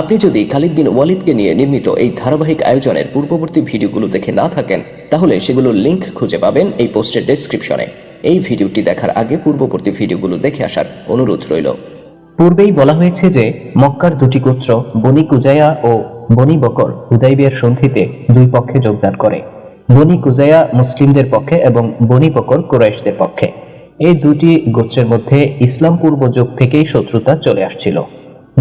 আপনি যদি খালিদ বিন ওয়ালিদকে নিয়ে নির্মিত এই ধারাবাহিক আয়োজনের পূর্ববর্তী ভিডিওগুলো দেখে না থাকেন, তাহলে সেগুলোর লিংক খুঁজে পাবেন এই পোস্টের ডেসক্রিপশনে এই ভিডিওটি দেখার আগে পূর্ববর্তী ভিডিওগুলো দেখে আসার অনুরোধ রইল। পূর্বেই বলা হয়েছে যে, মক্কার দুটি গোত্র, বনি কুজায়া ও বনি বকর হুদাইবিয়ার সন্ধিতে দুই পক্ষে যোগদান করে। বনি কুজায়া মুসলিমদের পক্ষে এবং বনি বকর কুরাইশদের পক্ষে। এই দুটি গোত্রের মধ্যে ইসলাম পূর্ব যুগ থেকেই শত্রুতা চলে আসছিল।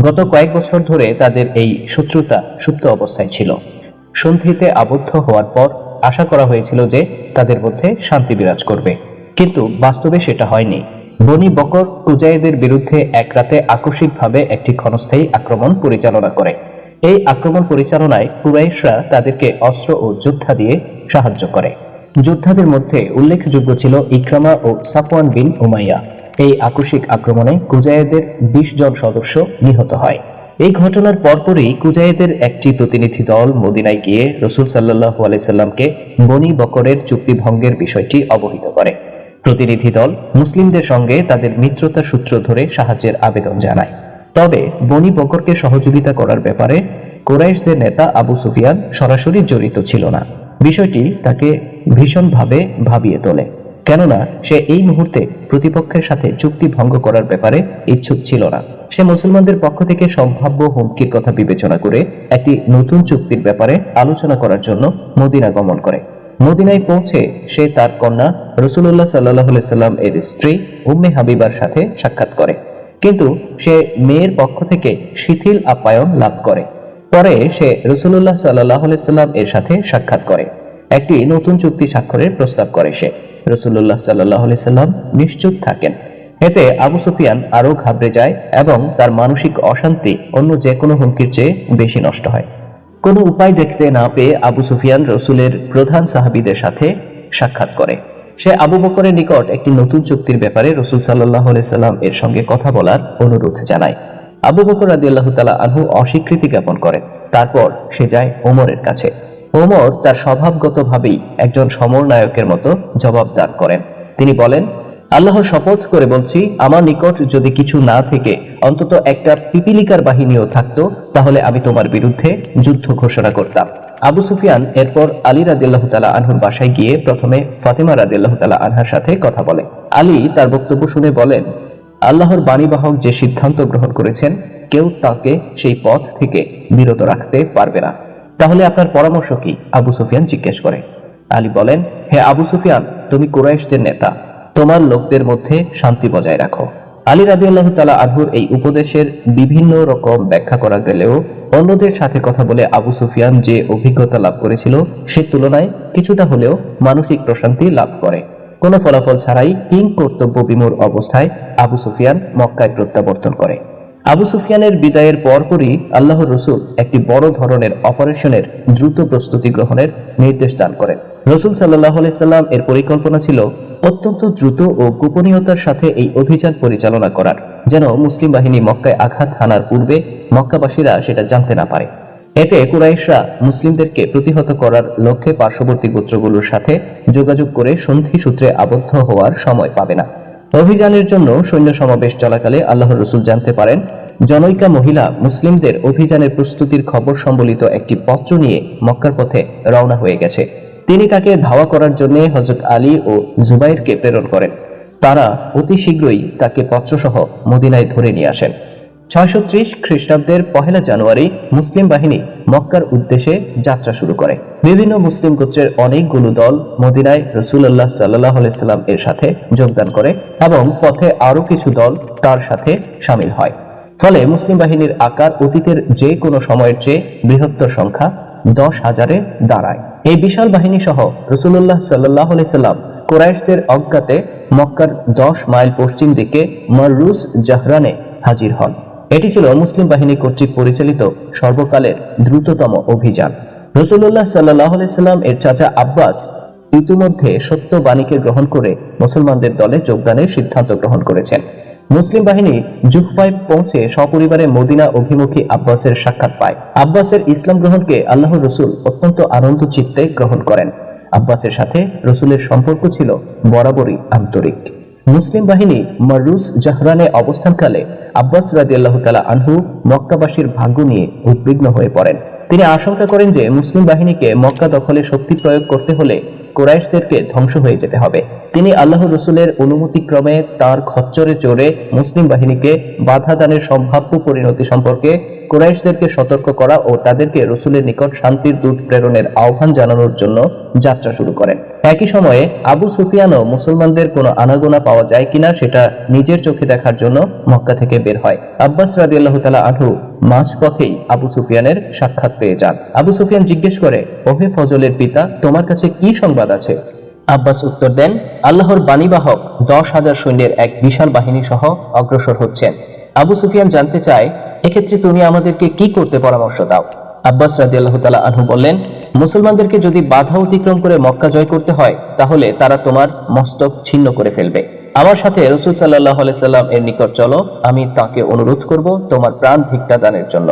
গত কয়েক বছর ধরে তাদের এই শত্রুতা সুপ্ত অবস্থায় ছিল। সন্ধিতে আবদ্ধ হওয়ার পর আশা করা হয়েছিল যে তাদের মধ্যে শান্তি বিরাজ করবে। কিন্তু বাস্তবে সেটা হয়নি। বনি বকর কুজাইদের বিরুদ্ধে এক রাতে আকস্মিকভাবে একটি ক্ষণস্থায়ী আক্রমণ পরিচালনা করে। এই আক্রমণ পরিচালনায় কুরাইশরা তাদেরকে অস্ত্র ও যোদ্ধা দিয়ে সাহায্য করে। যোদ্ধাদের মধ্যে উল্লেখযোগ্য ছিল ইকরামা ও সাফওয়ান বিন উমাইয়া। এই আকস্মিক আক্রমণে কুজাইদের বিশ জন সদস্য নিহত হয়। এই ঘটনার পরপরই কুজাইদের একটি প্রতিনিধি দল মদিনায় গিয়ে রসুল সাল্লাহ আলাইসাল্লামকে বনি বকরের চুক্তি ভঙ্গের বিষয়টি অবহিত করে। প্রতিনিধি দল মুসলিমদের সঙ্গে তাদের মিত্রতা সূত্র ধরে সাহায্যের আবেদন জানায়। তবে বনি বকরকে সহযোগিতা করার ব্যাপারে কোরাইশদের নেতা আবু সুফিয়ান সরাসরি জড়িত ছিল না। বিষয়টি তাকে ভীষণভাবে ভাবিয়ে তোলে। কেননা সে এই মুহূর্তে প্রতিপক্ষের সাথে চুক্তি ভঙ্গ করার ব্যাপারে ইচ্ছুক ছিল না। সে মুসলমানদের পক্ষ থেকে সম্ভাব্য হুমকির কথা বিবেচনা করে একটি নতুন চুক্তির ব্যাপারে আলোচনা করার জন্য মদিনা গমন করে। মদিনায় পৌঁছে সে তার কন্যা রসুল্লাহ সাল্লাহ সাল্লাম এর স্ত্রী উম্মে হাবিবার সাথে সাক্ষাৎ করে। কিন্তু সে মেয়ের পক্ষ থেকে শিথিল আপ্যায়ন লাভ করে। পরে সে রসুল্লাহ সাল্লাহ সাল্লাম এর সাথে সাক্ষাৎ করে। একটি নতুন চুক্তি স্বাক্ষরের প্রস্তাব করে সে। রসুল্লাহ সাল্লাহ সাল্লাম নিশ্চুপ থাকেন। এতে আবু সুফিয়ান আরও ঘাবড়ে যায় এবং তার মানসিক অশান্তি অন্য যে কোনো হুমকির চেয়ে বেশি নষ্ট হয়। কোনো উপায় দেখতে না পেয়ে আবু সুফিয়ান রসুলের প্রধান সাহাবীদের সাথে সাক্ষাৎ করে। সে আবু বকরের নিকট একটি নতুন চুক্তির ব্যাপারে রসুল সাল্লাহ সাল্লাম এর সঙ্গে কথা বলার অনুরোধ জানায়। আবু বকর আদি আল্লাহ তালা আনহু অস্বীকৃতি জ্ঞাপন করেন। তারপর সে যায় ওমরের কাছে। ওমর তার স্বভাবগতভাবেই একজন সমরনায়কের মতো জবাব দান করেন। তিনি বলেন আল্লাহর শপথ করে বলছি, আমার নিকট যদি কিছু না থেকে অন্তত একটা পিপিলিকার বাহিনীও থাকতো, তাহলে আমি তোমার বিরুদ্ধে যুদ্ধ ঘোষণা করতাম। আবু সুফিয়ান এরপর আলী রাদিল্লাহ তালা আনহুর বাসায় গিয়ে প্রথমে ফাতেমা রাদিল্লাহ তালা আনহার সাথে কথা বলে আলী তার বক্তব্য শুনে বলেন, আল্লাহর বাণীবাহক যে সিদ্ধান্ত গ্রহণ করেছেন, কেউ তাকে সেই পথ থেকে বিরত রাখতে পারবে না। তাহলে আপনার পরামর্শ কি? আবু সুফিয়ান জিজ্ঞেস করে। আলী বলেন, হে আবু সুফিয়ান, তুমি কুরাইশদের নেতা। তোমার লোকদের মধ্যে শান্তি বজায় রাখো। আলী রাজি আল্লাহ তালা আনহুর এই উপদেশের বিভিন্ন রকম ব্যাখ্যা করা গেলেও অন্যদের সাথে কথা বলে আবু সুফিয়ান যে অভিজ্ঞতা লাভ করেছিল, সে তুলনায় কিছুটা হলেও মানসিক প্রশান্তি লাভ করে। কোনো ফলাফল ছাড়াই কিং কর্তব্য বিমূর অবস্থায় আবু সুফিয়ান মক্কায় প্রত্যাবর্তন করে। আবু সুফিয়ানের বিদায়ের পরপরই আল্লাহর রসুল একটি বড় ধরনের অপারেশনের দ্রুত প্রস্তুতি গ্রহণের নির্দেশ দান করেন। রসুল সাল্লাহ সাল্লাম এর পরিকল্পনা ছিল অত্যন্ত দ্রুত ও গোপনীয়তার সাথে এই অভিযান পরিচালনা করার, যেন মুসলিম বাহিনী মক্কায় আঘাত হানার পূর্বে মক্কাবাসীরা সেটা জানতে না পারে। এতে কুরাইশরা মুসলিমদেরকে প্রতিহত করার লক্ষ্যে পার্শ্ববর্তী গোত্রগুলোর সাথে যোগাযোগ করে সন্ধি সূত্রে আবদ্ধ হওয়ার সময় পাবে না। অভিযানের জন্য সৈন্য সমাবেশ চলাকালে আল্লাহ রসুল জানতে পারেন, জনৈকা মহিলা মুসলিমদের অভিযানের প্রস্তুতির খবর সম্বলিত একটি পত্র নিয়ে মক্কার পথে রওনা হয়ে গেছে। তিনি তাকে ধাওয়া করার জন্য হজরত আলী ও জুবাইরকে প্রেরণ করেন। তারা অতি শীঘ্রই তাকে পত্রসহ মদিনায় ধরে নিয়ে আসেন। ছয়শো ত্রিশ খ্রিস্টাব্দের পহেলা জানুয়ারি মুসলিম বাহিনী মক্কার উদ্দেশ্যে যাত্রা শুরু করে। বিভিন্ন মুসলিম গোত্রের অনেকগুলো দল মদিনায় রসুল্লাহ সাল্লাহ সাল্লাম এর সাথে যোগদান করে এবং পথে আরও কিছু দল তার সাথে সামিল হয়। ফলে মুসলিম বাহিনীর আকার অতীতের যে কোনো সময়ের চেয়ে বৃহত্তর সংখ্যা দশ হাজারে দাঁড়ায়। এই বিশাল বাহিনী সহ রসুল্লাহ সাল্লাহ সাল্লাম কোরাইশদের অজ্ঞাতে মক্কার দশ মাইল পশ্চিম দিকে মাররুস জাহরানে হাজির হন। এটি ছিল মুসলিম বাহিনী কর্তৃক পরিচালিত সর্বকালের দ্রুততম অভিযান। রসুল্লাহ সাল্লাহ সাল্লাম এর চাচা আব্বাস ইতিমধ্যে সত্য বাণীকে গ্রহণ করে মুসলমানদের দলে যোগদানের সিদ্ধান্ত গ্রহণ করেছেন। মুসলিম বাহিনী জুহফায় পৌঁছে সপরিবারে মদিনা অভিমুখী আব্বাসের সাক্ষাৎ পায়। আব্বাসের ইসলাম গ্রহণকে আল্লাহ রসুল অত্যন্ত আনন্দ চিত্তে গ্রহণ করেন। আব্বাসের সাথে রসুলের সম্পর্ক ছিল বরাবরই আন্তরিক। মুসলিম বাহিনী মারুস জাহরানে অবস্থানকালে আব্বাস রাজিয়াল্লাহ তালা আনহু মক্কাবাসীর ভাগ্য নিয়ে উদ্বিগ্ন হয়ে পড়েন। তিনি আশঙ্কা করেন যে মুসলিম বাহিনীকে মক্কা দখলে শক্তি প্রয়োগ করতে হলে কোরাইশদেরকে ধ্বংস হয়ে যেতে হবে। তিনি আল্লাহ রসুলের অনুমতিক্রমে তার খচ্চরে চড়ে মুসলিম বাহিনীকে বাধা দানের সম্ভাব্য পরিণতি সম্পর্কে কোরাইশদেরকে সতর্ক করা ও তাদেরকে রসুলের নিকট শান্তির দূত প্রেরণের আহ্বান জানানোর জন্য যাত্রা শুরু করেন। একই সময়ে আবু সুফিয়ানও মুসলমানদের কোনো আনাগোনা পাওয়া যায় কিনা সেটা নিজের চোখে দেখার জন্য মক্কা থেকে বের হয়। আব্বাস রাদিয়াল্লাহু তাআলা আনহু মাঝ পথেই আবু সুফিয়ানের সাক্ষাৎ পেয়ে যান। আবু সুফিয়ান জিজ্ঞেস করে, ওহে ফজলের পিতা, তোমার কাছে কি সংবাদ আছে? আব্বাস উত্তর দেন, আল্লাহর বাণীবাহক দশ হাজার সৈন্যের এক বিশাল বাহিনী সহ অগ্রসর হচ্ছেন। আবু সুফিয়ান জানতে চায়, এক্ষেত্রে তুমি আমাদেরকে কি করতে পরামর্শ দাও? আব্বাস রাদিয়াল্লাহু তাআলা আনহু বললেন, মুসলমানদেরকে যদি বাধা অতিক্রম করে মক্কা জয় করতে হয়, তাহলে তারা তোমার মস্তক ছিন্ন করে ফেলবে। আমার সাথে রসুল সাল্লাহ সাল্লাম এর নিকট চলো, আমি তাকে অনুরোধ করব তোমার প্রাণ ভিক্ষা দানের জন্য।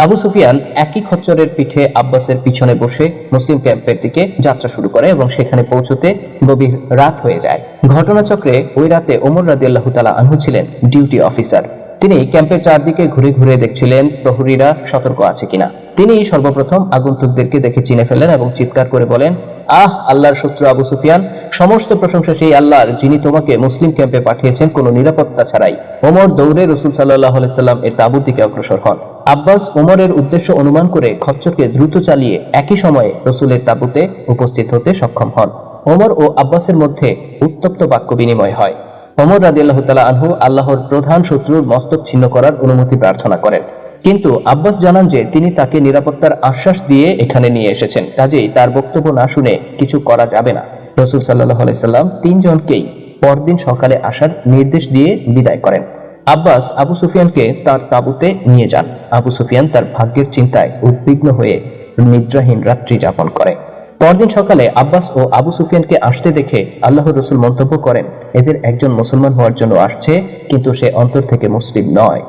আবু সুফিয়ান একই খচ্চরের পিঠে আব্বাসের পিছনে বসে মুসলিম ক্যাম্পের দিকে যাত্রা শুরু করে এবং সেখানে পৌঁছতে গভীর রাত হয়ে যায়। ঘটনাচক্রে ওই রাতে ওমর রাদিয়াল্লাহু তাআলা আনহু ছিলেন ডিউটি অফিসার। তিনি ক্যাম্পের চারদিকে ঘুরে ঘুরে দেখছিলেন প্রহরীরা সতর্ক আছে কিনা। তিনি সর্বপ্রথম আগন্তুকদেরকে দেখে চিনে ফেলেন এবং চিৎকার করে বলেন, আহ, আল্লাহর শত্রু আবু সুফিয়ান, সমস্ত প্রশংসা সেই আল্লাহর যিনি তোমাকে মুসলিম ক্যাম্পে পাঠিয়েছেন, কোনো নিরাপত্তা ছাড়াই। ওমর দৌড়ে রসুল সাল্লাহ সাল্লাম এর তাবুর দিকে অগ্রসর হন। আব্বাস ওমরের উদ্দেশ্য অনুমান করে খচ্চরকে দ্রুত চালিয়ে একই সময়ে রসুলের তাবুতে উপস্থিত হতে সক্ষম হন। ওমর ও আব্বাসের মধ্যে উত্তপ্ত বাক্য বিনিময় হয়। ওমর রাদিয়াল্লাহ তালা আনহু আল্লাহর প্রধান শত্রুর মস্তক ছিন্ন করার অনুমতি প্রার্থনা করেন। কিন্তু আব্বাস জানান যে তিনি তাকে নিরাপত্তার আশ্বাস দিয়ে এখানে নিয়ে এসেছেন। কাজেই তার বক্তব্য না শুনে কিছু করা যাবে না। রসুল সাল্লাহ আলাইসাল্লাম তিনজনকেই পরদিন সকালে আসার নির্দেশ দিয়ে বিদায় করেন। আব্বাস আবু সুফিয়ানকে তার তাঁবুতে নিয়ে যান। আবু সুফিয়ান তার ভাগ্যের চিন্তায় উদ্বিগ্ন হয়ে নিদ্রাহীন রাত্রি যাপন করে। পরদিন সকালে আব্বাস ও আবু সুফিয়ানকে আসতে দেখে আল্লাহ রসুল মন্তব্য করেন, এদের একজন মুসলমান হওয়ার জন্য আসছে, কিন্তু সে অন্তর থেকে মুসলিম নয়।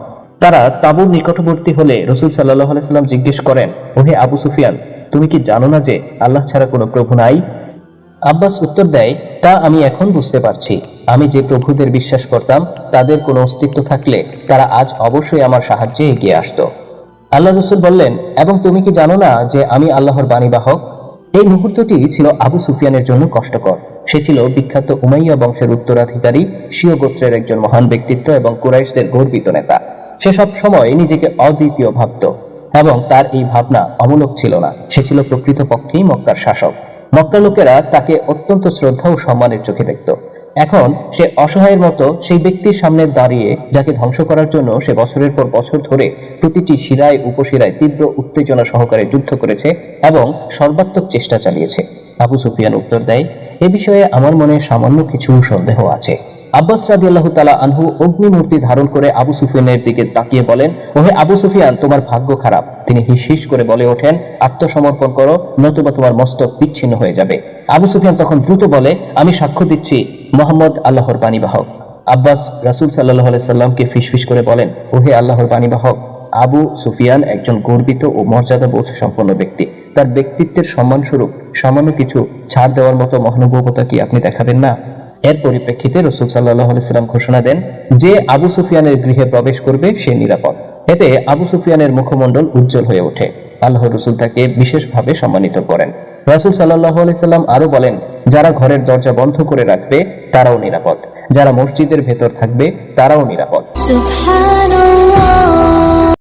তারা তাবুর নিকটবর্তী হলে রসুল সাল্লাহ আলাইসাল্লাম জিজ্ঞেস করেন, ওহে আবু সুফিয়ান, তুমি কি জানো না যে আল্লাহ ছাড়া কোনো প্রভু নাই? আব্বাস উত্তর দেয়, তা আমি এখন বুঝতে পারছি। আমি যে প্রভুদের বিশ্বাস করতাম, তাদের কোনো অস্তিত্ব থাকলে তারা আজ অবশ্যই আমার সাহায্যে এগিয়ে আসতো। আল্লাহ রসুল বললেন, এবং তুমি কি জানো না যে আমি আল্লাহর বাণীবাহক? এই মুহূর্তটি ছিল আবু সুফিয়ানের জন্য কষ্টকর। সে ছিল বিখ্যাত উমাইয়া বংশের উত্তরাধিকারী, স্বীয় গোত্রের একজন মহান ব্যক্তিত্ব এবং কুরাইশদের গর্বিত নেতা। সে সব সময় নিজেকে অদ্বিতীয় ভাবত এবং তার এই ভাবনা অমূলক ছিল না। সে ছিল প্রকৃতপক্ষেই মক্কার শাসক। মক্কার লোকেরা তাকে অত্যন্ত শ্রদ্ধা ও সম্মানের চোখে দেখত। এখন সে অসহায়ের মতো সেই ব্যক্তির সামনে দাঁড়িয়ে যাকে ধ্বংস করার জন্য সে বছরের পর বছর ধরে প্রতিটি শিরায়, উপশিরায় তীব্র উত্তেজনা সহকারে যুদ্ধ করেছে এবং সর্বাত্মক চেষ্টা চালিয়েছে। আবু সুফিয়ান উত্তর দেয় এ বিষয়ে আমার মনে সামান্য কিছু সন্দেহ আছে। আব্বাস রাজি আল্লাহ তালা আনহু অগ্নিমূর্তি ধারণ করে আবু সুফিয়ানের দিকে তাকিয়ে বলেন, ওহে আবু সুফিয়ান, তোমার ভাগ্য খারাপ। তিনি হিস হিস করে বলে ওঠেন, আত্মসমর্পণ করো, নতুবা তোমার মস্তক বিচ্ছিন্ন হয়ে যাবে। আবু সুফিয়ান তখন দ্রুত বলে, আমি সাক্ষ্য দিচ্ছি, মোহাম্মদ আল্লাহর বাণীবাহক। আব্বাস রাসুল সাল্লাহ সাল্লামকে ফিসফিস করে বলেন, ওহে আল্লাহর বাণীবাহক, আবু সুফিয়ান একজন গর্বিত ও মর্যাদা বোধ সম্পন্ন ব্যক্তি। তার ব্যক্তিত্বের সম্মানস্বরূপ সামান্য কিছু ছাড় দেওয়ার মতো মহানুভবতা কি আপনি দেখাবেন না? এর পরিপ্রেক্ষিতে রসুল সাল্লাহাম ঘোষণা দেন যে আবু সুফিয়ানের গৃহে প্রবেশ করবে সে নিরাপদ। এতে আবু সুফিয়ানের মুখমণ্ডল উজ্জ্বল হয়ে ওঠে। আল্লাহ রসুল তাকে বিশেষভাবে সম্মানিত করেন। রসুল সাল্লাহ আলাইসাল্লাম আরও বলেন, যারা ঘরের দরজা বন্ধ করে রাখবে, তারাও নিরাপদ। যারা মসজিদের ভেতর থাকবে, তারাও নিরাপদ।